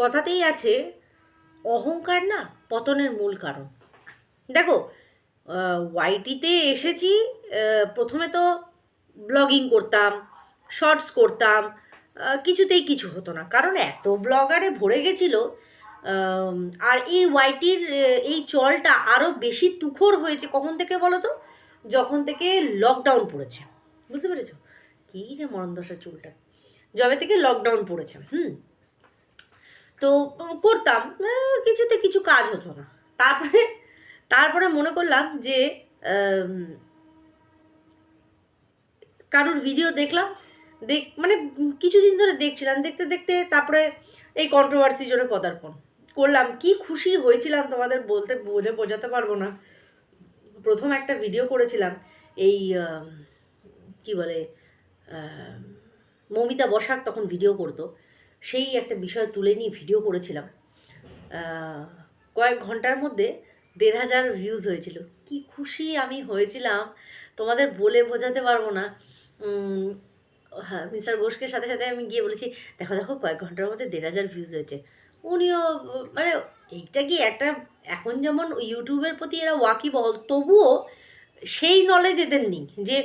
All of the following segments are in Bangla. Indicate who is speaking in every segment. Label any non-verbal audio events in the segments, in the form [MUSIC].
Speaker 1: কথাতেই আছে, অহংকার না পতনের মূল কারণ। দেখো ওয়াইটিতে এসেছি প্রথমে তো ব্লগিং করতাম, শর্টস করতাম কিছুতেই কিছু হতো না। কারণ এত ব্লগারে ভরে গেছিল আর এই ওয়াইটির এই চলটা আরও বেশি তুখর হয়েছে কখন থেকে বলো তো? যখন থেকে লকডাউন পড়েছে। বুঝতে পেরেছ? কী যে মরণ মরণদশা চুলটা। যবে থেকে লকডাউন পড়েছে, হুম? তো করতাম। কিছুতে কিছু কাজ হতো না। তারপরে তারপরে মনে করলাম যে কারোর ভিডিও দেখলাম, দেখ মানে কিছুদিন ধরে দেখছিলাম। দেখতে দেখতে তারপরে এই কন্ট্রোভার্সি জন্য পদার্পণ করলাম। কি খুশি হয়েছিলাম তোমাদের বলতে বোঝে বোঝাতে পারব না। প্রথম একটা ভিডিও করেছিলাম। এই কি বলে মমিতা বসাক তখন ভিডিও করতো। সেই একটা বিষয় তুলে নিয়ে ভিডিও করেছিলাম। কয়েক ঘণ্টার মধ্যে দেড় হাজার ভিউজ হয়েছিল। কি খুশি আমি হয়েছিলাম। তোমাদের বলে বোঝাতে পারব না। হ্যাঁ মিস্টার ঘোষকে সাথে সাথে আমি গিয়ে বলেছি, দেখো দেখো, কয়েক ঘণ্টার মধ্যে দেড় হাজার ভিউজ হয়েছে। উনিও মানে এইটা কি একটা, এখন যেমন ইউটিউবের প্রতি এরা ওয়াকিবহল, তবুও সেই নলেজ এদের নেই যে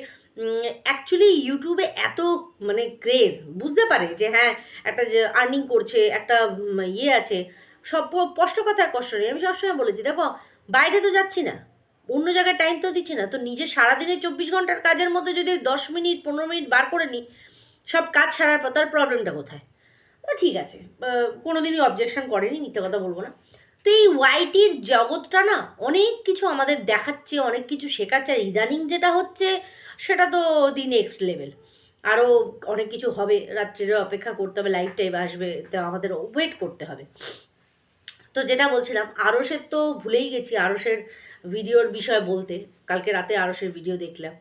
Speaker 1: অ্যাকচুয়ালি ইউটিউবে এত মানে ক্রেজ বুঝতে পারে যে হ্যাঁ একটা যে আর্নিং করছে, একটা ইয়ে আছে, সব স্পষ্ট কথা কষ্ট নেই। আমি সবসময় বলেছি, দেখো, বাইরে তো যাচ্ছি না, অন্য জায়গায় টাইম তো দিচ্ছি না, তো নিজে সারাদিনে চব্বিশ ঘণ্টার কাজের মধ্যে যদি দশ মিনিট, পনেরো মিনিট বার করে নিই, সব কাজ ছাড়ার পর তার প্রবলেমটা কোথায়? তো ঠিক আছে কোনো দিনই অবজেকশন করেনি, মিথ্যে কথা বলব না। তো এই ওয়াইটির জগৎটা না, অনেক কিছু আমাদের দেখাচ্ছে, অনেক কিছু শেখাচ্ছে, আর ইদানিং যেটা হচ্ছে সেটা তো দি নেক্সট লেভেল আরও অনেক কিছু হবে, রাত্রিরে অপেক্ষা করতে হবে লাইফ টাইম আসবে, তো আমাদের ওয়েট করতে হবে। তো যেটা বলছিলাম আরসের তো ভুলেই গেছি আরসের ভিডিওর বিষয় বলতে, কালকে রাতে আরসের ভিডিও দেখলাম।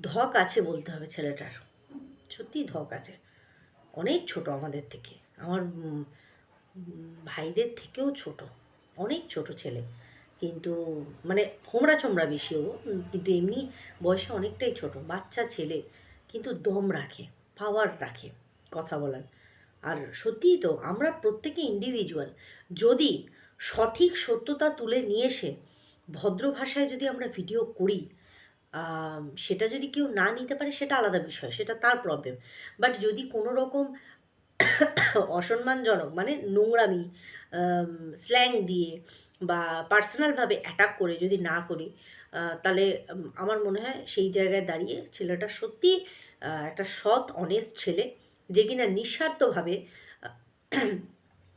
Speaker 1: ধক আছে বলতে হবে ছেলেটার। সত্যিই ধক আছে। অনেক ছোট আমাদের থেকে, আমার ভাইদের থেকেও ছোট, অনেক ছোট ছেলে। কিন্তু মানে হোমরা চোমরা বেশি ও কিন্তু এমনি বয়সে অনেকটাই ছোট, বাচ্চা ছেলে, কিন্তু দম রাখে পাওয়ার রাখে, কথা বলার। আর সত্যিই তো আমরা প্রত্যেকে ইন্ডিভিজুয়াল যদি সঠিক সত্যতা তুলে নিয়ে এসে ভদ্র ভাষায় যদি আমরা ভিডিও করি সেটা যদি কেউ না নিতে পারে সেটা আলাদা বিষয়, সেটা তার প্রবলেম বাট যদি কোনো রকম [COUGHS] অসম্মানজনক মানে নোংরামি স্ল্যাং দিয়ে বা পার্সোনালভাবে অ্যাটাক করে যদি না করি তাহলে আমার মনে হয় সেই জায়গায় দাঁড়িয়ে ছেলেটা সত্যি একটা সৎ অনেস্ট ছেলে যে কিনা নিঃস্বার্থভাবে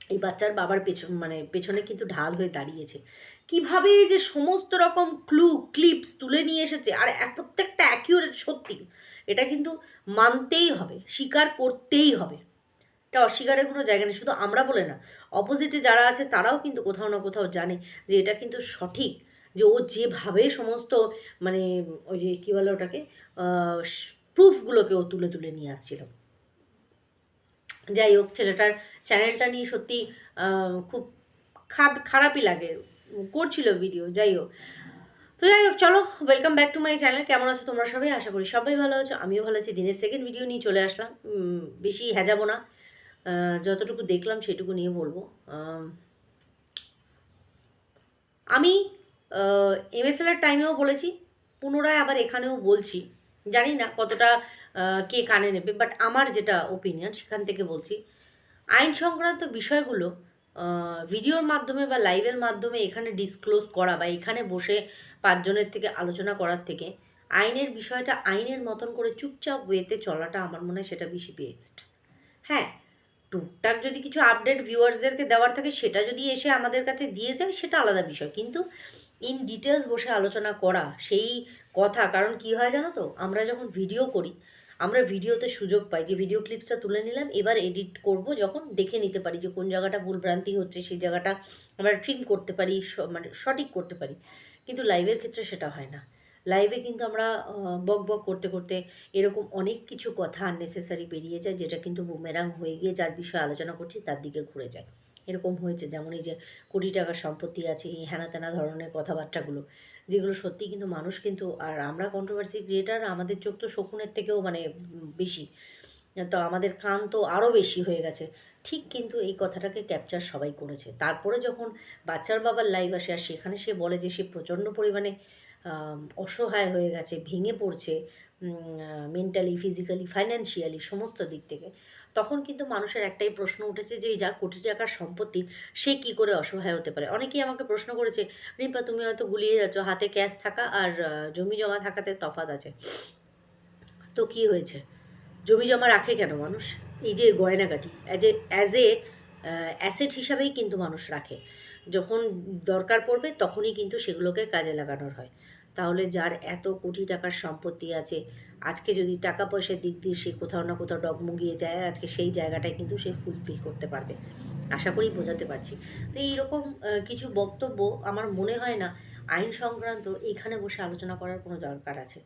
Speaker 1: এই বাচ্চার বাবার পেছন মানে পেছনে কিন্তু ঢাল হয়ে দাঁড়িয়েছে। কীভাবে যে সমস্ত রকম ক্লু ক্লিপস তুলে নিয়ে এসেছে, আর এক- প্রত্যেকটা অ্যাকিউরেট সত্যি, এটা কিন্তু মানতেই হবে, স্বীকার করতেই হবে। এটা অস্বীকারের কোনো জায়গা নেই, শুধু আমরা বলে না অপোজিটে যারা আছে তারাও কিন্তু কোথাও না কোথাও জানে যে এটা কিন্তু সঠিক, যে ও যেভাবে সমস্ত মানে ওই যে কী বলে ওটাকে প্রুফগুলোকে ও তুলে তুলে নিয়ে আসছিল। যাই হোক, ছেলেটার চ্যানেলটা নিয়ে সত্যি খুব খাপ খারাপই লাগে, করছিল ভিডিও যাই হোক। তো যাই হোক, চলো welcome back to my channel কেমন আছো তোমরা সবাই? আশা করি সবাই ভালো আছো, আমিও ভালো আছি। দিনের সেকেন্ড ভিডিও নিয়ে চলে আসলাম বেশি হেজাবো না। যতটুকু দেখলাম সেটুকু নিয়ে বলব। আম, এমএসএলের টাইমেও বলেছি পুনরায় আবার এখানেও বলছি। জানি না কতটা কে কানে নেবে বাট আমার যেটা ওপিনিয়ন সেখান থেকে বলছি। আইন সংক্রান্ত বিষয়গুলো ভিডিওর মাধ্যমে বা লাইভের মাধ্যমে এখানে ডিসক্লোজ করা বা এখানে বসে পাঁচজনের থেকে আলোচনা করার থেকে আইনের বিষয়টা আইনের মতন করে চুপচাপ ওয়েতে চলাটা আমার মনে হয় সেটা বেশি বেস্ট হ্যাঁ টুকটাক যদি কিছু আপডেট ভিউয়ার্সদেরকে দেওয়ার থাকে, সেটা যদি এসে আমাদের কাছে দিয়ে যায়, সেটা আলাদা বিষয়। কিন্তু ইন ডিটেলস বসে আলোচনা করা, সেই কথা, কারণ কি হয় জানো তো? আমরা যখন ভিডিও করি, আমরা ভিডিওতে সুযোগ পাই। যে ভিডিও ক্লিপসটা তুলে নিলাম, এবার এডিট করব, যখন দেখে নিতে পারি যে কোন জায়গাটা ভুলভ্রান্তি হচ্ছে, সেই জায়গাটা আমরা ট্রিম করতে পারি মানে সঠিক করতে পারি। কিন্তু লাইভের ক্ষেত্রে সেটা হয় না। লাইভে কিন্তু আমরা বক বক করতে করতে এরকম অনেক কিছু কথা আননেসেসারি বেরিয়ে যায়, যেটা কিন্তু বুমেরাং হয়ে গিয়ে যার বিষয়ে আলোচনা করছি তার দিকে ঘুরে যায়। এরকম হয়েছে, যেমন এই যে কোটি টাকার সম্পত্তি আছে, এই হ্যানা ত্যানা ধরনের কথাবার্তাগুলো, যেগুলো সত্যি কিন্তু মানুষ কিন্তু, আর আমরা কন্ট্রোভার্সি ক্রিয়েটার আমাদের চোখ তো শকুনের থেকেও মানে বেশি। তো আমাদের কান তো আরও বেশি হয়ে গেছে। ঠিক কিন্তু এই কথাটাকে ক্যাপচার সবাই করেছে। তারপরে যখন বাচ্চার বাবার লাইভ আসে, আর সেখানে সে বলে যে সে প্রচণ্ড পরিমাণে অসহায় হয়ে গেছে, ভেঙে পড়ছে মেন্টালি ফিজিক্যালি ফাইন্যান্সিয়ালি সমস্ত দিক থেকে। তখন কিন্তু মানুষের একটাই প্রশ্ন উঠেছে যে যার কোটি টাকার সম্পত্তি, সে কি করে অসহায় হতে পারে? অনেকেই আমাকে প্রশ্ন করেছে, রিম্পা, তুমি হয়তো গুলিয়ে যাচ্ছ, হাতে ক্যাশ থাকা আর জমি জমা থাকাতে তফাৎ আছে। তো কি হয়েছে? জমি জমা রাখে কেন মানুষ? এই যে গয়নাগাটি as a as a asset হিসাবেই কিন্তু মানুষ রাখে। যখন দরকার পড়বে, তখনই কিন্তু সেগুলোকে কাজে লাগানোর হয়। তাহলে যার এত কোটি টাকার সম্পত্তি আছে, আজকে যদি টাকা পয়সার দিক দিয়ে সে কোথাও না কোথাও ডগমগিয়ে যায়, আজকে সেই জায়গাটায় কিন্তু সে ফুলফিল করতে পারবে। আশা করি বোঝাতে পারছি। তো এইরকম কিছু বক্তব্য আমার মনে হয় না আইন সংক্রান্ত এখানে বসে আলোচনা করার কোনো দরকার আছে।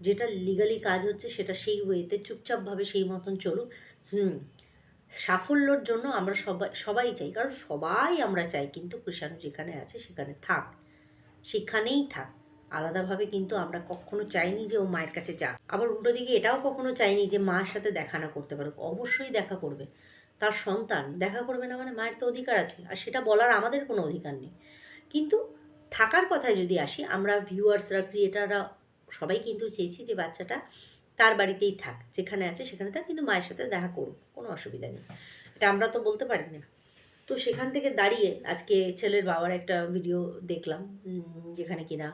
Speaker 1: যেটা লিগালি কাজ হচ্ছে সেটা সেই ওয়েতে চুপচাপভাবে সেই মতন চলুক। হুম, সাফল্যর জন্য আমরা সবাই সবাই চাই, কারণ সবাই আমরা চাই, কিন্তু কৃষাণু যেখানে আছে সেখানে থাক। সেখানেই থাক। আলাদাভাবে কিন্তু আমরা কখনো চাইনি যে ও মায়ের কাছে যা আবার উল্টো দিকে এটাও কখনো চাইনি যে মার সাথে দেখা না করতে পারুক। অবশ্যই দেখা করবে। তার সন্তান দেখা করবে না মানে মায়ের তো অধিকার আছে। আর সেটা বলার আমাদের কোনো অধিকার নেই। কিন্তু থাকার কথায় যদি আসি, আমরা ভিউয়ার্সরা, ক্রিয়েটাররা সবাই কিন্তু চেয়েছি যে বাচ্চাটা তার বাড়িতেই থাক। যেখানে আছে সেখানে থাক, কিন্তু মায়ের সাথে দেখা করুক। কোনো অসুবিধা নেই। এটা আমরা তো বলতে পারি না। তো সেখান থেকে দাঁড়িয়ে আজকে ছেলের বাবার একটা ভিডিও দেখলাম যেখানে কিনা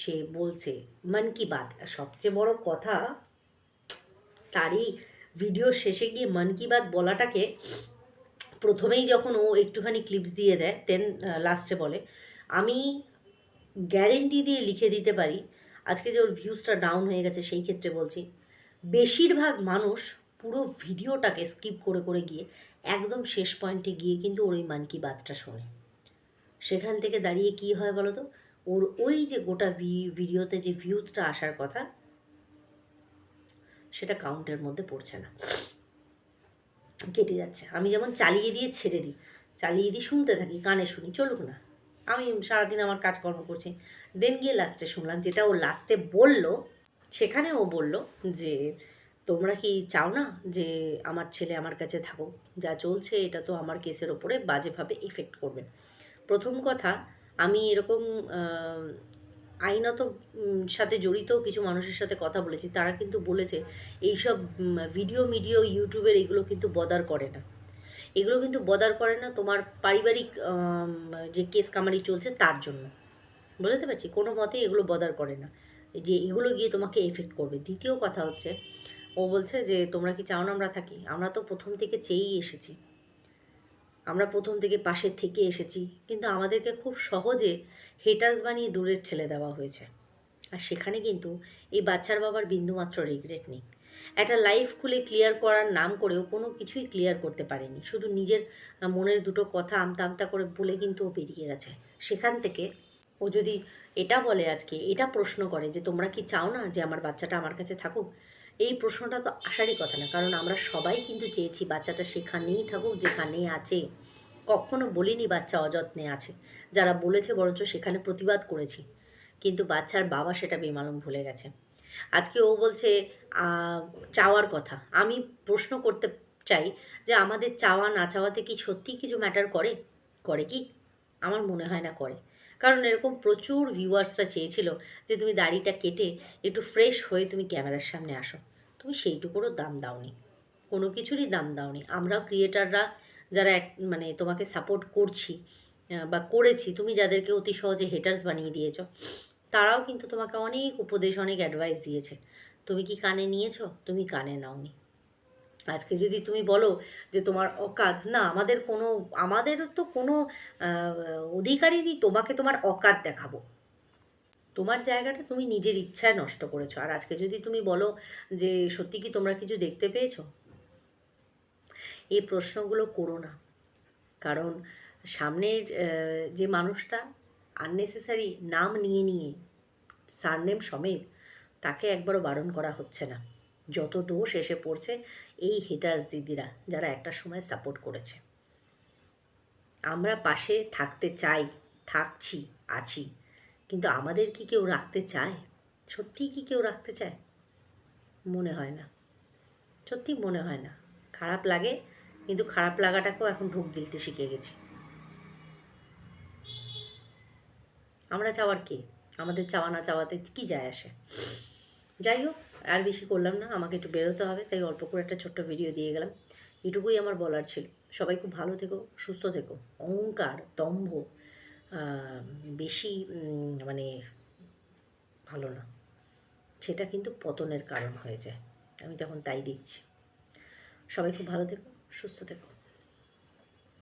Speaker 1: সে বলছে, মন কি বাত। সবচেয়ে বড় কথা, তারই ভিডিও শেষে গিয়ে মন কি বাত বলাটাকে প্রথমেই যখন ও একটুখানি ক্লিপস দিয়ে দেয় দেন লাস্টে বলে, আমি গ্যারেন্টি দিয়ে লিখে দিতে পারি। আজকে যে ওর ভিউজটা ডাউন হয়ে গেছে, সেই ক্ষেত্রে বলছি, বেশিরভাগ মানুষ পুরো ভিডিওটাকে স্কিপ করে করে গিয়ে একদম শেষ পয়েন্টে গিয়ে কিন্তু ওর ওই মান কি বাতটা শোনে। সেখান থেকে দাঁড়িয়ে কি হয় বলো তো ওর ওই যে গোটা ভিডিওতে যে ভিউজটা আসার কথা, সেটা কাউন্টের মধ্যে পড়ছে না। কেটে যাচ্ছে। আমি যেমন চালিয়ে দিয়ে ছেড়ে দিই, চালিয়ে দিয়ে শুনতে থাকি, কানে শুনি, চলুক না। আমি সারাদিন আমার কাজকর্ম করছি। দেন গিয়ে লাস্টে শুনলাম, যেটা ও লাস্টে বলল, সেখানে ও বলল যে, তোমরা কি চাও না যে আমার ছেলে আমার কাছে থাকুক? যা চলছে, এটা তো আমার কেসের ওপরে বাজেভাবে এফেক্ট করবে। প্রথম কথা, আমি এরকম আইনত সাথে জড়িত কিছু মানুষের সাথে কথা বলেছি, তারা কিন্তু বলেছে, এইসব ভিডিও মিডিও ইউটিউবের এগুলো কিন্তু বদার করে না। এগুলো কিন্তু বদার করে না তোমার পারিবারিক যে কেস কামারি চলছে তার জন্য। বুঝতে পারছি? কোনো মতে এগুলো বদার করে না। যে এগুলো গিয়ে তোমাকে এফেক্ট করবে। দ্বিতীয় কথা হচ্ছে, ও বলছে যে, তোমরা কি চাও না আমরা থাকি? আমরা তো প্রথম থেকে চেয়েই এসেছি। আমরা প্রথম থেকে পাশের থেকে এসেছি, কিন্তু আমাদেরকে খুব সহজে হেটার্স বানিয়ে দূরে ঠেলে দেওয়া হয়েছে। আর সেখানে কিন্তু এই বাচ্চার বাবার বিন্দুমাত্র রিগ্রেট নেই। একটা লাইফ খুলে ক্লিয়ার করার নাম করেও কোনো কিছুই ক্লিয়ার করতে পারেনি। শুধু নিজের মনের দুটো কথা আমতা আমতা করে বলে কিন্তু ও বেরিয়ে গেছে। সেখান থেকে ও যদি এটা বলে আজকে, এটা প্রশ্ন করে যে তোমরা কি চাও না যে আমার বাচ্চাটা আমার কাছে থাকুক? এই প্রশ্নটা তো আসারই কথা না। কারণ আমরা সবাই কিন্তু চেয়েছি বাচ্চাটা সেখানেই থাকুক, যেখানে আছে। কখনো বলিনি বাচ্চা অযত্নে আছে। যারা বলেছে বরঞ্চ সেখানে প্রতিবাদ করেছি। কিন্তু বাচ্চার বাবা সেটা বেমালুম ভুলে গেছে। আজকে ও বলছে চাওয়ার কথা। আমি প্রশ্ন করতে চাই যে, আমাদের চাওয়া না চাওয়াতে কি সত্যিই কিছু ম্যাটার করে? করে কি? আমার মনে হয় না করে। কারণ এরকম প্রচুর ভিউয়ার্সরা চেয়েছিল যে তুমি দাড়িটা কেটে একটু ফ্রেশ হয়ে তুমি ক্যামেরার সামনে আসো। তুমি সেইটুকুরও দাম দাওনি। কোনো কিছুরই দাম দাওনি। আমরা ক্রিয়েটাররা যারা এক মানে তোমাকে সাপোর্ট করছি বা করেছি, তুমি যাদেরকে অতি সহজে হেটার্স বানিয়ে দিয়েছ, তারাও কিন্তু তোমাকে অনেক উপদেশ, অনেক অ্যাডভাইস দিয়েছে। তুমি কি কানে নিয়েছো? তুমি কানে নাওনি। আজকে যদি তুমি বলো যে তোমার অকাত, না, আমাদের কোনো, আমাদের তো কোনো অধিকারই নেই, তোমাকে তোমার অকাত দেখাবো। তোমার জায়গাটা তুমি নিজের ইচ্ছায় নষ্ট করেছ। আর আজকে যদি তুমি বলো যে সত্যি কি তোমরা কিছু দেখতে পেয়েছ? এই প্রশ্নগুলো করো না। কারণ সামনের যে মানুষটা আননেসেসারি নাম নিয়ে নিয়ে সারনেম সমেত, তাকে একবারও বারণ করা হচ্ছে না। যত দোষ এসে পড়ছে এই হেটার্স দিদিরা যারা একটা সময় সাপোর্ট করেছে। আমরা পাশে থাকতে চাই, থাকছি, আছি। কিন্তু আমাদের কি কেউ রাখতে চায়? সত্যিই কি কেউ রাখতে চায়? মনে হয় না। সত্যি মনে হয় না। খারাপ লাগে, কিন্তু খারাপ লাগাটাকেও এখন ঢোক গিলতে শিখে গেছি। আমরা চাওয়ার কে? আমাদের চাওয়া না চাওয়াতে কি যায় আসে? যাই হোক আর বেশি করলাম না, আমাকে একটু বেরোতে হবে, তাই অল্প করে একটা ছোট্ট ভিডিও দিয়ে গেলাম। এটুকুই আমার বলার ছিল। সবাই খুব ভালো থেকো, সুস্থ থেকো। অহংকার, দম্ভ বেশি মানে ভালো না। সেটা কিন্তু পতনের কারণ হয়ে যায়। আমি তখন তাই দেখছি। সবাই খুব ভালো থেকো, সুস্থ থেকো।